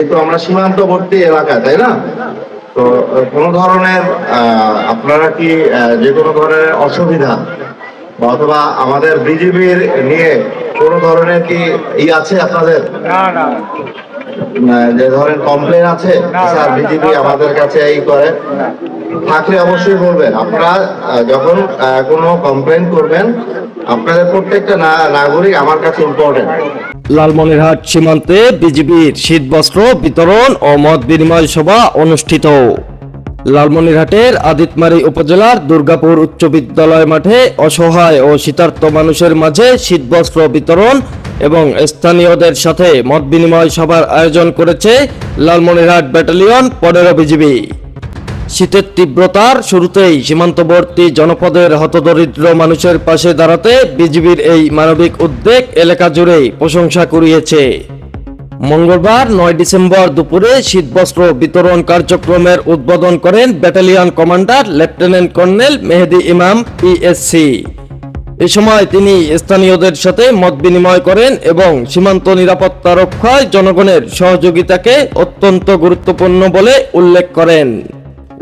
কিন্তু আমরা সীমান্তবর্তী এলাকা তাই না? তো কোনো ধরনের আপনারা কি যে কোনো ধরনের অসুবিধা অথবা আমাদের বিজিবির নিয়ে কোনো ধরনের কি ই আছে আপনাদের? যে ধরেন কমপ্লেন আছে স্যার না, বিজিবি আমাদের কাছে এই করে। থাকলে অবশ্যই বলবেন। আপনারা যখন কোনো কমপ্লেন করবেন আপনাদের প্রত্যেকটা নাগরিক আমার কাছে ইম্পর্টেন্ট লালমনিরহাট সীমান্তে বিজিবির শীতবস্ত্র বিতরণ ও মত বিনিময় সভা অনুষ্ঠিত। লালমনিরহাটের আদিতমারি উপজেলার দুর্গাপুর উচ্চ বিদ্যালয় মাঠে অসহায় ও শীতার্ত মানুষের মাঝে শীতবস্ত্র বিতরণ এবং স্থানীয়দের সাথে মত বিনিময় সভার আয়োজন করেছে লালমনিরহাট ব্যাটালিয়ন পনেরো বিজিবি। শীতের তীব্রতার শুরুতেই সীমান্তবর্তী জনপদের হতদরিদ্র মানুষের পাশে দাঁড়াতে বিজিবির এই মানবিক উদ্যোগ এলাকা জুড়ে প্রশংসা কুড়িয়েছে। মঙ্গলবার নয় ডিসেম্বর দুপুরে শীতবস্ত্র বিতরণ কার্যক্রমের উদ্বোধন করেন battalion commander lieutenant colonel Mehedi Imam PSC এ সময় তিনি স্থানীয়দের সাথে মত বিনিময় করেন এবং সীমান্ত নিরাপত্তা রক্ষায় জনগণের সহযোগিতাকে অত্যন্ত গুরুত্বপূর্ণ বলে উল্লেখ করেন।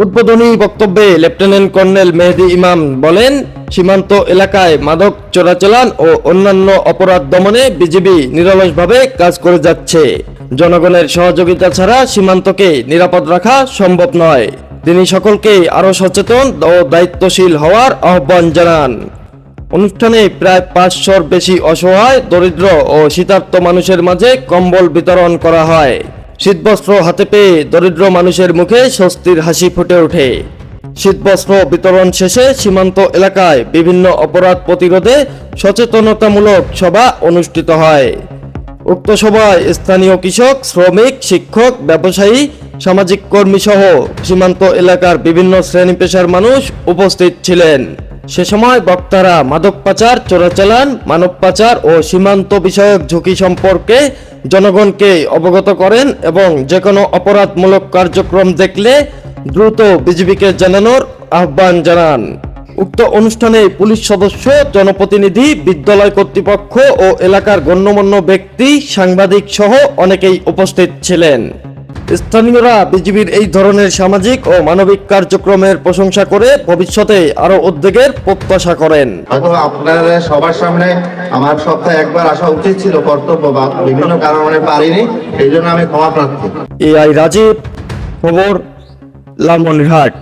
উদ্বোধনী বক্তব্যে লেফটেন্যান্ট কর্নেল মেহেদি ইমাম বলেন, সীমান্ত এলাকায় মাদক চোরাচালান ও অন্যান্য অপরাধ দমনে বিজিবি নিরলসভাবে কাজ করে যাচ্ছে। জনগণের সহযোগিতা ছাড়া সীমান্তকে নিরাপদ রাখা সম্ভব নয়। তিনি সকলকে আরও সচেতন ও দায়িত্বশীল হওয়ার আহ্বান জানান। অনুষ্ঠানে প্রায় পাঁচশোর বেশি অসহায়, দরিদ্র ও শীতার্ত মানুষের মাঝে কম্বল বিতরণ করা হয়। শীতবস্ত্র হাতে পেয়ে দরিদ্র মানুষের মুখে স্বস্তির হাসি ফুটে ওঠে। শীতবস্ত্র বিতরণ শেষে সীমান্ত এলাকায় বিভিন্ন অপরাধ প্রতিরোধে সচেতনতামূলক সভা অনুষ্ঠিত হয়। উক্ত সভায় স্থানীয় কৃষক, শ্রমিক, শিক্ষক, ব্যবসায়ী, সামাজিক কর্মী সহ সীমান্ত এলাকার বিভিন্ন শ্রেণি পেশার মানুষ উপস্থিত ছিলেন। সে সময় বক্তারা মাদক পাচার, চোরাচালান, মানব পাচার ও সীমান্ত বিষয়ক ঝুঁকি সম্পর্কে জনগণকে অবগত করেন এবং যে কোনো অপরাধমূলক কার্যক্রম দেখলে দ্রুত বিজিবিকে জানানোর আহ্বান জানান। উক্ত অনুষ্ঠানে পুলিশ সদস্য, জনপ্রতিনিধি, বিদ্যালয় কর্তৃপক্ষ ও এলাকার গণ্যমান্য ব্যক্তি, সাংবাদিক সহ অনেকেই উপস্থিত ছিলেন। স্থানীয়রা বিজিবির এই ধরনের সামাজিক ও মানবিক কার্যক্রমের প্রশংসা করে ভবিষ্যতে আরও উদ্যোগের প্রত্যাশা করেন। আপনারা আপনাদের সবার সামনে আমার সপ্তাহে একবার আসা উচিত ছিল কর্তব্য বা বিভিন্ন কারণে পারিনি এই জন্য আমি ক্ষমা প্রার্থী। এআই রাজীব খবর লালমনিরহাট।